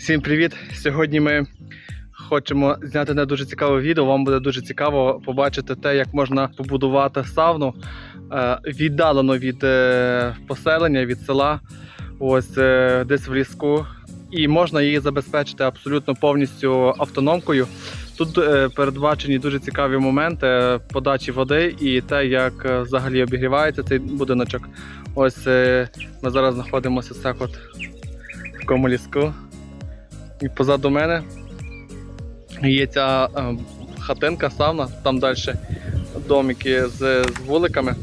Всім привіт! Сьогодні ми хочемо зняти не дуже цікаве відео. Вам буде дуже цікаво побачити те, як можна побудувати сауну е, віддалено від е, поселення, від села, ось е, десь в ліску. І можна її забезпечити абсолютно повністю автономкою. Тут передбачені дуже цікаві моменти подачі води і те, як взагалі обігрівається цей будиночок. Ось ми зараз знаходимося в такому ліску. І позаду мене є ця е, хатинка, сауна, там далі домики з, з вуликами.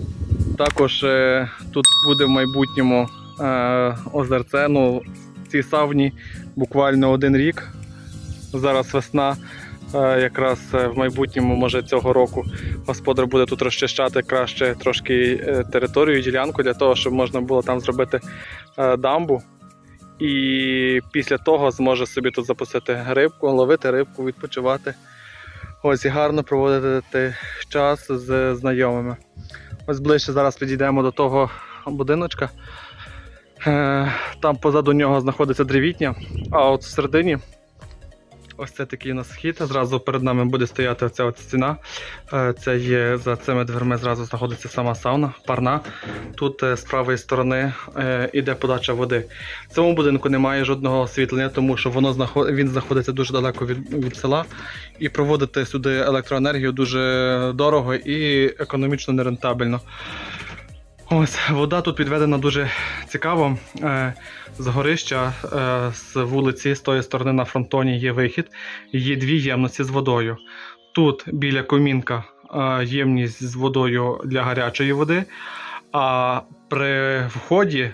Також е, тут буде в майбутньому е, озерце. Ну, цій сауні буквально один рік. Зараз весна. Якраз в майбутньому, може цього року, господар буде тут розчищати краще трошки територію, ділянку для того, щоб можна було там зробити дамбу. І після того зможе собі тут запустити рибку, ловити рибку, відпочивати. Ось і гарно проводити час з знайомими. Ось ближче зараз підійдемо до того будиночка. Е, Там позаду нього знаходиться древітня, а от всередині ось це такий у нас схід. Зразу перед нами буде стояти оця от стіна. Е, Це є за цими дверми зразу знаходиться сама сауна, парна. Тут е, з правої сторони е, іде подача води. В цьому будинку немає жодного освітлення, тому що воно знаход... він знаходиться дуже далеко від, від села. І проводити сюди електроенергію дуже дорого і економічно нерентабельно. Ось вода тут підведена дуже цікаво. Е, З горища е, з вулиці, з тої сторони на фронтоні є вихід. Є дві ємності з водою. Тут біля комінка е, ємність з водою для гарячої води, а при вході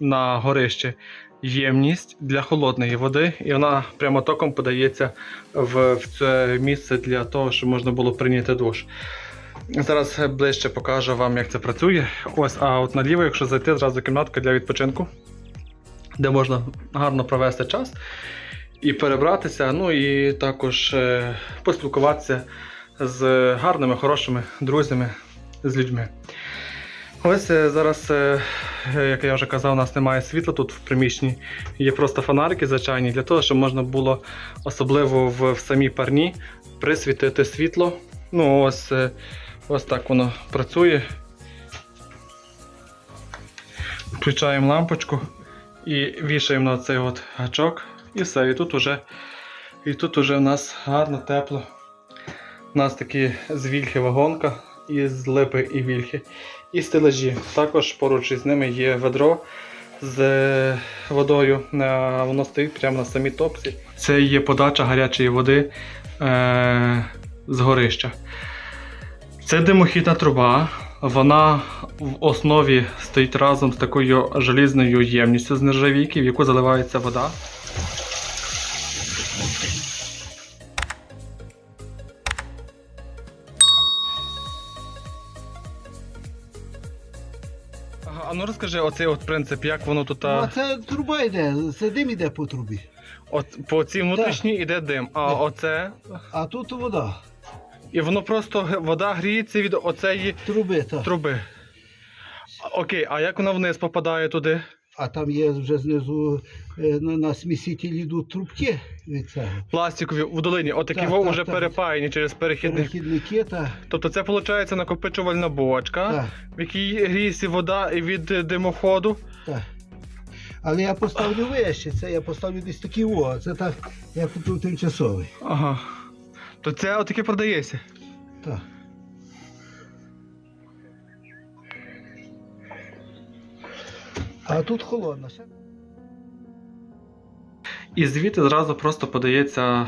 на горище ємність для холодної води, і вона прямо током подається в, в це місце для того, щоб можна було прийняти душ. Зараз ближче покажу вам, як це працює. Ось, а от наліво, якщо зайти, зразу кімнатка для відпочинку, де можна гарно провести час і перебратися, ну і також е, поспілкуватися з гарними, хорошими друзями, з людьми. Ось е, зараз, е, е, як я вже казав, у нас немає світла тут в приміщенні. Є просто фонарики звичайні для того, щоб можна було особливо в, в самій парні присвітити світло. Ну, ось, е, ось так воно працює. Включаємо лампочку і вішаємо на цей от гачок. І все. І тут уже, і тут уже в нас гарно, тепло. У нас такі з вільхи вагонка, із липи і вільхи. І стелажі. Також поруч із ними є ведро з е, водою. Е, Воно стоїть прямо на самій топці. Це є подача гарячої води е, з горища. Це димохідна труба. Вона в основі стоїть разом з такою желізною ємністю з нержавійки, в яку заливається вода. А ну розкажи оцей от принцип, як воно тут. Ну, а, це труба йде, це дим йде по трубі. От по цій внутрішній іде дим, а оце. А тут вода. І воно просто вода гріється від оцеї Труби, так. труби. Окей, а як вона вниз попадає туди? А там є вже знизу е, на, на смісителі йдуть трубки від цього. Пластикові в долині, отакі Так, во так, вже так. перепаяні через перехідник. Перехідники та, Тобто це виходить накопичувальна бочка, та, в якій гріється вода і від е, димоходу. та. Але я поставлю вище, це я поставлю десь такий о, це так, я купив тимчасовий. Ага. То це отаке продається. Так. А тут холодно. І звідти зразу просто подається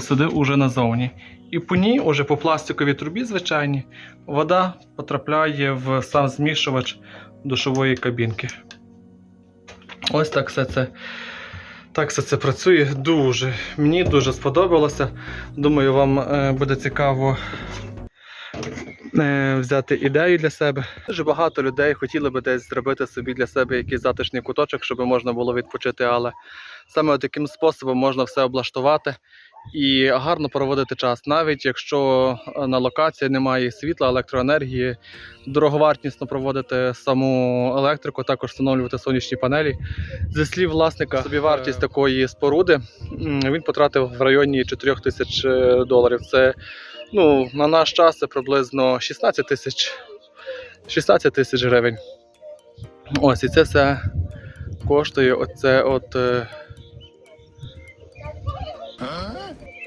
сюди уже назовні. І по ній, уже по пластиковій трубі, звичайній, вода потрапляє в сам змішувач душової кабінки. Ось так все це. Так все це працює дуже. Мені дуже сподобалося. Думаю, вам е, буде цікаво взяти ідею для себе. Дуже багато людей хотіли би десь зробити собі для себе якийсь затишний куточок, щоб можна було відпочити, але саме таким способом можна все облаштувати і гарно проводити час, навіть якщо е, на локації немає світла, електроенергії, дороговартісно проводити саму електрику, також встановлювати сонячні панелі. Зі слів власника, собівартість такої споруди він потратив в районі 4 тисяч е, доларів. Це ну, на наш час це приблизно 16 тисяч 16 тисяч гривень. Ось і це все коштує оце от. е,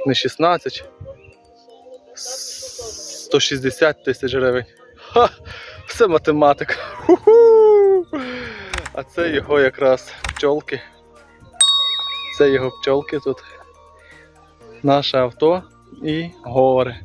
Не 16. 160 тисяч гривень. Ха! Все математика. Ху-ху! А це його якраз пчолки. Це його пчолки тут. Наше авто і гори.